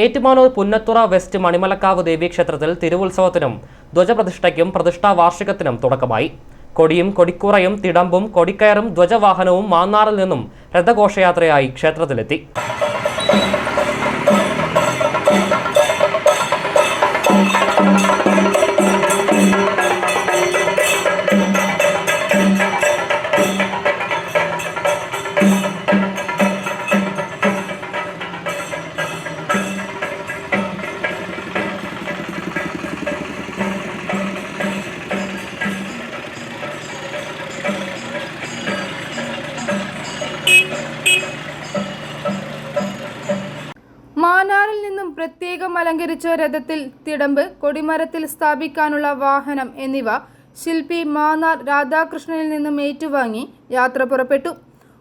Ettumanoor Punnathura west Manimalakkavu ദേവീക്ഷേത്രത്തിൽ തിരുവുത്സവത്തിനും ധ്വജപ്രതിഷ്ഠയ്ക്കും പ്രതിഷ്ഠാ വാർഷികത്തിനും തുടക്കമായി. കൊടിയും കൊടിക്കുറയും തിടമ്പും കൊടിക്കയറും ധ്വജവാഹനവും മാന്നാറിൽ നിന്നും രഥഘോഷയാത്രയായി ക്ഷേത്രത്തിലെത്തി. നിന്നും പ്രത്യേകം അലങ്കരിച്ച രഥത്തിൽ തിടമ്പ് കൊടിമരത്തിൽ സ്ഥാപിക്കാനുള്ള വാഹനം എന്നിവ ശില്പി മാന്നാർ രാധാകൃഷ്ണനിൽ നിന്നും ഏറ്റുവാങ്ങി യാത്ര പുറപ്പെട്ടു.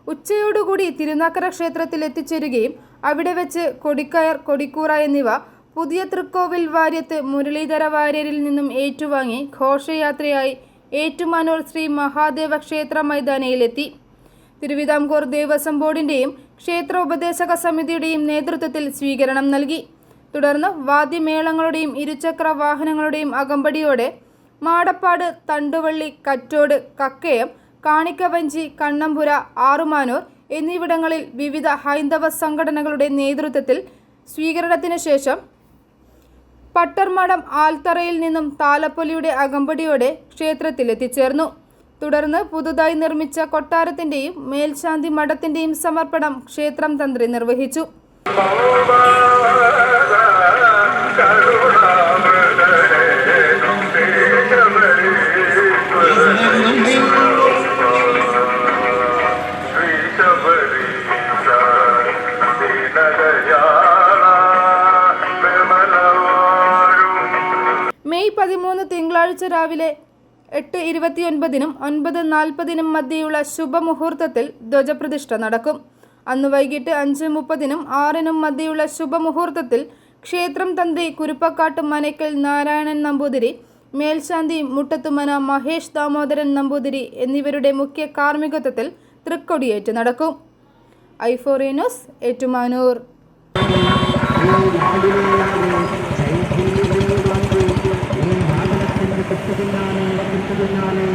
ഉച്ചയോടുകൂടി തിരുനാക്കര ക്ഷേത്രത്തിൽ എത്തിച്ചേരുകയും അവിടെ വെച്ച് കൊടിക്കയർ കൊടിക്കൂറ എന്നിവ പുതിയ തൃക്കോവിൽ വാര്യത്ത് മുരളീധര വാര്യരിൽ നിന്നും ഏറ്റുവാങ്ങി ഘോഷയാത്രയായി ഏറ്റുമാനൂർ ശ്രീ മഹാദേവ ക്ഷേത്ര മൈതാനയിലെത്തി. തിരുവിതാംകൂർ ദേവസ്വം ബോർഡിന്റെയും ക്ഷേത്ര ഉപദേശക സമിതിയുടെയും നേതൃത്വത്തിൽ സ്വീകരണം നൽകി. തുടർന്ന് വാദ്യമേളങ്ങളുടെയും ഇരുചക്ര വാഹനങ്ങളുടെയും അകമ്പടിയോടെ മാടപ്പാട് തണ്ടുവള്ളി കറ്റോട് കക്കയം കാണിക്കവഞ്ചി കണ്ണമ്പുര ആറുമാനൂർ എന്നിവിടങ്ങളിൽ വിവിധ ഹൈന്ദവ സംഘടനകളുടെ നേതൃത്വത്തിൽ സ്വീകരണത്തിന് ശേഷം പട്ടർമഠം ആൽത്തറയിൽ നിന്നും താലപ്പൊലിയുടെ അകമ്പടിയോടെ ക്ഷേത്രത്തിൽ എത്തിച്ചേർന്നു തുടർന്ന് പുതുതായി നിർമ്മിച്ച കൊട്ടാരത്തിന്റെയും മേൽശാന്തി മഠത്തിന്റെയും സമർപ്പണം ക്ഷേത്രം തന്ത്രി നിർവഹിച്ചു. മെയ് പതിമൂന്ന് തിങ്കളാഴ്ച രാവിലെ എട്ട് ഇരുപത്തിയൊൻപതിനും ഒൻപത് നാൽപ്പതിനും മധ്യയുള്ള ശുഭമുഹൂർത്തത്തിൽ ധ്വജപ്രതിഷ്ഠ നടക്കും. അന്ന് വൈകിട്ട് അഞ്ച് മുപ്പതിനും ആറിനും മധ്യയുള്ള ശുഭമുഹൂർത്തത്തിൽ ക്ഷേത്രം തന്ത്രി കുരുപ്പക്കാട്ട് മനയ്ക്കൽ നാരായണൻ നമ്പൂതിരി മേൽശാന്തി മുട്ടത്തുമന മഹേഷ് ദാമോദരൻ നമ്പൂതിരി എന്നിവരുടെ മുഖ്യ കാർമ്മികത്വത്തിൽ തൃക്കൊടിയേറ്റ് നടക്കും. ഐഫോറിയനോസ് ന്യൂസ് ഏറ്റുമാനൂർ